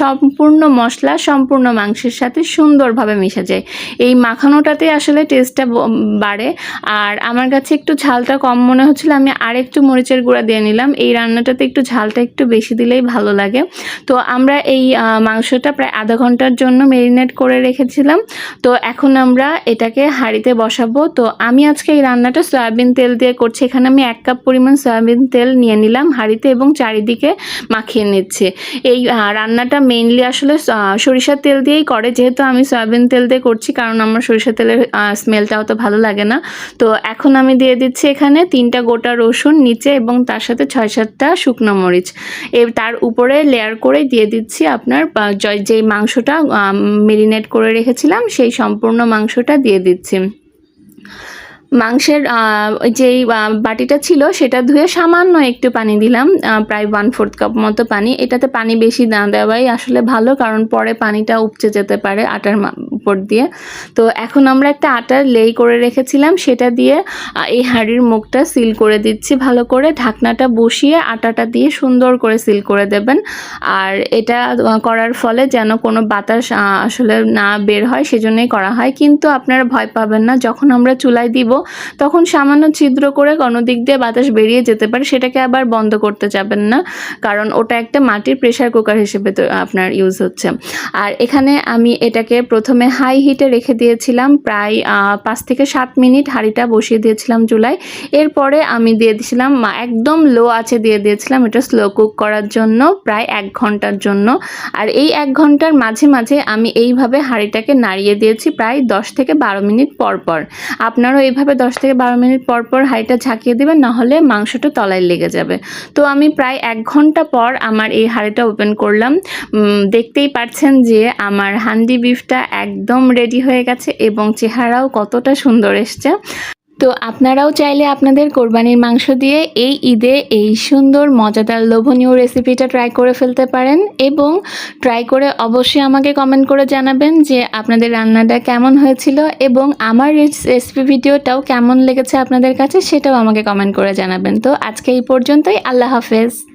সম্পূর্ণ মশলা, সম্পূর্ণ মাংসের সাথে সুন্দরভাবে মিশে যায়। এই মাখানোটাতে আসলে টেস্টটা বাড়ে। আর আমার কাছে একটু ঝালটা কম মনে হচ্ছিল, আমি আর একটু মরিচের গুঁড়া দিয়ে নিলাম। এই রান্নাটাতে একটু ঝালটা একটু বেশি দিলেই ভালো লাগে। তো আমরা এই মাংসটা প্রায় আধা ঘণ্টার জন্য মেরিনেট করে রেখেছিলাম। তো এখন আমরা এটাকে হাঁড়িতে বসাবো। তো আমি আজকে এই রান্নাটা সয়াবিন তেল দিয়ে করছি। এখানে আমি এক কাপ পরিমাণ সয়াবিন তেল নিয়ে নিলাম হাঁড়িতে এবং চারিদিকে মাখিয়ে নিচ্ছে। এই রান্নাটা মেইনলি আসলে সরিষার তেল দিয়েই করে। যেহেতু আমি সয়াবিন তেল দিয়ে করছি, কারণ আমার সরিষার তেলের স্মেলটা অত ভালো লাগে না। তো এখন আমি দিয়ে দিচ্ছি এখানে তিনটা গোটা রসুন নিচে এবং তার সাথে ছয় সাতটা শুকনো মরিচ। এ, তার উপরে লেয়ার করে দিয়ে দিচ্ছি আপনার যেই মাংসটা মেরিনেট করে রেখেছিলাম, সেই সম্পূর্ণ মাংসটা দিয়ে দিচ্ছি। মাংসের যেই বাটিটা ছিল সেটা ধুয়ে সামান্য একটু পানি দিলাম প্রায় ওয়ান ফোর্থ কাপ মতো পানি। এটাতে পানি বেশি না দেওয়াই আসলে ভালো, কারণ পরে পানিটা উপচে যেতে পারে আটার উপর দিয়ে। তো এখন আমরা একটা আটার লেই করে রেখেছিলাম, সেটা দিয়ে এই হাঁড়ির মুখটা সিল করে দিচ্ছি ভালো করে। ঢাকনাটা বসিয়ে আটাটা দিয়ে সুন্দর করে সিল করে দেবেন। আর এটা করার ফলে যেন কোনো বাতাস আসলে না বের হয়, সেজন্যই করা হয়। কিন্তু আপনারা ভয় পাবেন না, যখন আমরা চুলায় দিব, তখন সামান্য ছিদ্র করে কোনো দিক দিয়ে বাতাস বেরিয়ে যেতে পারে, সেটাকে আবার বন্ধ করতে যাবেন না। কারণ ওটা একটা মাটির প্রেসার কুকার হিসেবে তো আপনার ইউজ হচ্ছে। আর এখানে আমি এটাকে প্রথমে হাই হিটে রেখে দিয়েছিলাম। প্রায় পাঁচ থেকে সাত মিনিট হাঁড়িটা বসিয়ে দিয়েছিলাম চুলায়। এরপরে আমি দিয়ে দিয়েছিলাম একদম লো আছে দিয়ে দিয়েছিলাম এটা স্লো কুক করার জন্য, প্রায় এক ঘণ্টার জন্য। আর এই এক ঘণ্টার মাঝে মাঝে আমি এইভাবে হাঁড়িটাকে নাড়িয়ে দিয়েছি প্রায় দশ থেকে বারো মিনিট পর পর। আপনারাও এইভাবে দশ থেকে বারো মিনিট পর পর হাঁড়িটা ঝাঁকিয়ে দেবেন নাহলে মাংসটা তলায় লেগে যাবে। তো আমি প্রায় এক ঘণ্টা পর আমার এই হাঁড়িটা ওপেন করলাম। দেখতেই পাচ্ছেন যে আমার হান্ডি বিফটা একদম রেডি হয়ে গেছে এবং চেহারাও কতটা সুন্দর এসছে। তো আপনারাও চাইলে আপনাদের কোরবানির মাংস দিয়ে এই ঈদে এই সুন্দর, মজাদার, লোভনীয় রেসিপিটা ট্রাই করে ফেলতে পারেন এবং ট্রাই করে অবশ্যই আমাকে কমেন্ট করে জানাবেন যে আপনাদের রান্নাটা কেমন হয়েছিল এবং আমার রেসিপি ভিডিওটাও কেমন লেগেছে আপনাদের কাছে সেটাও আমাকে কমেন্ট করে জানাবেন। তো আজকে এই পর্যন্তই, আল্লাহ হাফেজ।